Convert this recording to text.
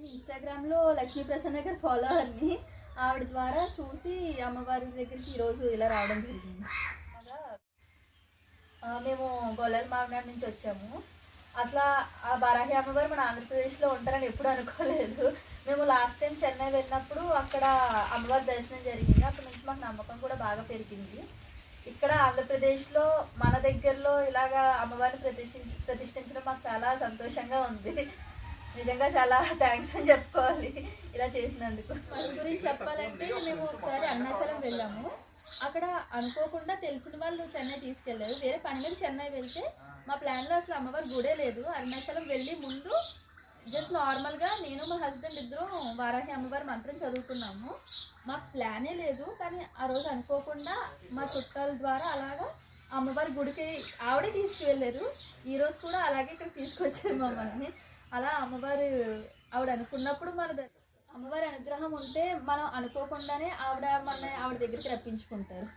నేను ఇన్స్టాగ్రామ్లో లక్ష్మీ ప్రసన్న గారు ఫాలోవర్ని ఆవిడ ద్వారా చూసి అమ్మవారి దగ్గరికి ఈరోజు ఇలా రావడం జరిగింది. మేము గొల్లల మామగారి నుంచి వచ్చాము. అసలు ఆ బరాహి అమ్మవారు మన ఆంధ్రప్రదేశ్లో ఉంటారని ఎప్పుడు అనుకోలేదు. మేము లాస్ట్ టైం చెన్నై వెళ్ళినప్పుడు అక్కడ అమ్మవారి దర్శనం జరిగింది. అక్కడ నుంచి మాకు నమ్మకం కూడా బాగా పెరిగింది. ఇక్కడ ఆంధ్రప్రదేశ్లో మన దగ్గరలో ఇలాగా అమ్మవారిని ప్రతిష్ఠించి ప్రతిష్ఠించడం మాకు చాలా సంతోషంగా ఉంది. నిజంగా చాలా థ్యాంక్స్ అని చెప్పుకోవాలి. ఇలా చేసినందుకు. వాళ్ళ గురించి చెప్పాలంటే మేము ఒకసారి అరుణాచలం వెళ్ళాము. అక్కడ అనుకోకుండా తెలిసిన వాళ్ళు చెన్నై తీసుకెళ్ళారు. వేరే పని మీద చెన్నై వెళ్తే మా ప్లాన్లో అసలు అమ్మవారి గుడే లేదు. అరుణాచలం వెళ్ళి ముందు జస్ట్ నార్మల్గా నేను మా హస్బెండ్ ఇద్దరు వారాహి అమ్మవారి మంత్రం చదువుకున్నాము. మాకు ప్లానే లేదు. కానీ ఆ రోజు అనుకోకుండా మా చుట్టాల ద్వారా అలాగా అమ్మవారి గుడికి ఆవిడే తీసుకువెళ్ళారు. ఈరోజు కూడా అలాగే ఇక్కడ తీసుకొచ్చారు మమ్మల్ని. అలా అమ్మవారు ఆవిడ అనుకున్నప్పుడు మన ద- అమ్మవారి అనుగ్రహం ఉంటే మనం అనుకోకుండానే ఆవిడ మన ఆవిడ దగ్గరికి రప్పించుకుంటారు.